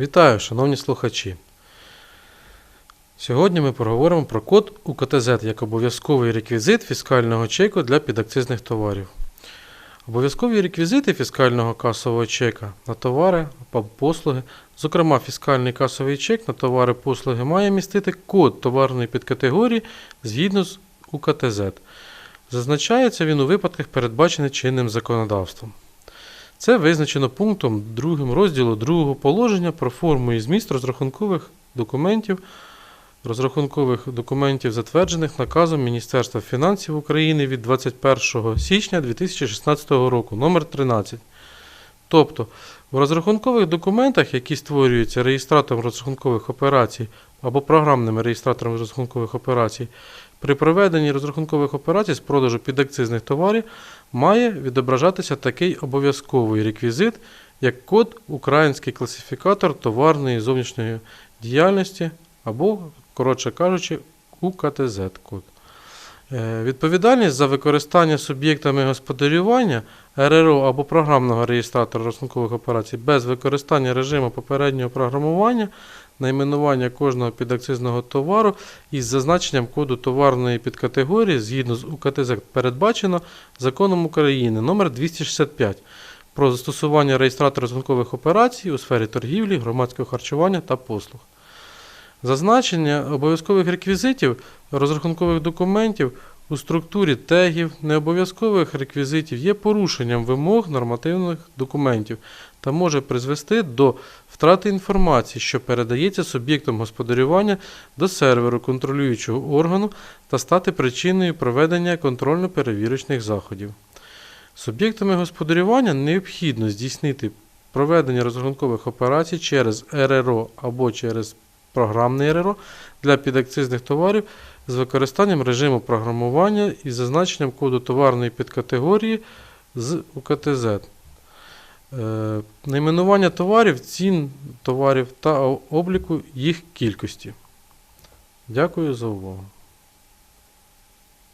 Вітаю, шановні слухачі. Сьогодні ми поговоримо про код УКТЗ як обов'язковий реквізит фіскального чеку для підакцизних товарів. Обов'язкові реквізити фіскального касового чека на товари послуги, зокрема фіскальний касовий чек на товари послуги має містити код товарної підкатегорії згідно з УКТЗ. Зазначається він у випадках, передбачених чинним законодавством. Це визначено пунктом 2 розділу 2 положення про форму і зміст розрахункових документів, розрахункових документів, затверджених наказом Міністерства фінансів України від 21 січня 2016 року, номер 13. Тобто, в розрахункових документах, які створюються реєстратором розрахункових операцій або програмним реєстратором розрахункових операцій, при проведенні розрахункових операцій з продажу підакцизних товарів має відображатися такий обов'язковий реквізит, як код Український класифікатор товарної зовнішньої діяльності або, коротше кажучи, УКТЗ код. Е, Відповідальність за використання суб'єктами господарювання РРО або програмного реєстратора розрахункових операцій без використання режиму попереднього програмування, найменування кожного підакцизного товару із зазначенням коду товарної підкатегорії згідно з УКТЗ передбачено законом України номер 265 про застосування реєстратора розрахункових операцій у сфері торгівлі, громадського харчування та послуг. Зазначення обов'язкових реквізитів розрахункових документів у структурі тегів необов'язкових реквізитів є порушенням вимог нормативних документів та може призвести до втрати інформації, що передається суб'єктом господарювання до серверу контролюючого органу та стати причиною проведення контрольно-перевірочних заходів. Суб'єктами господарювання необхідно здійснити проведення розрахункових операцій через РРО або через програмний РРО для підакцизних товарів з використанням режиму програмування і зазначенням коду товарної підкатегорії з УКТЗ. Е, найменування товарів, цін товарів та обліку їх кількості. Дякую за увагу.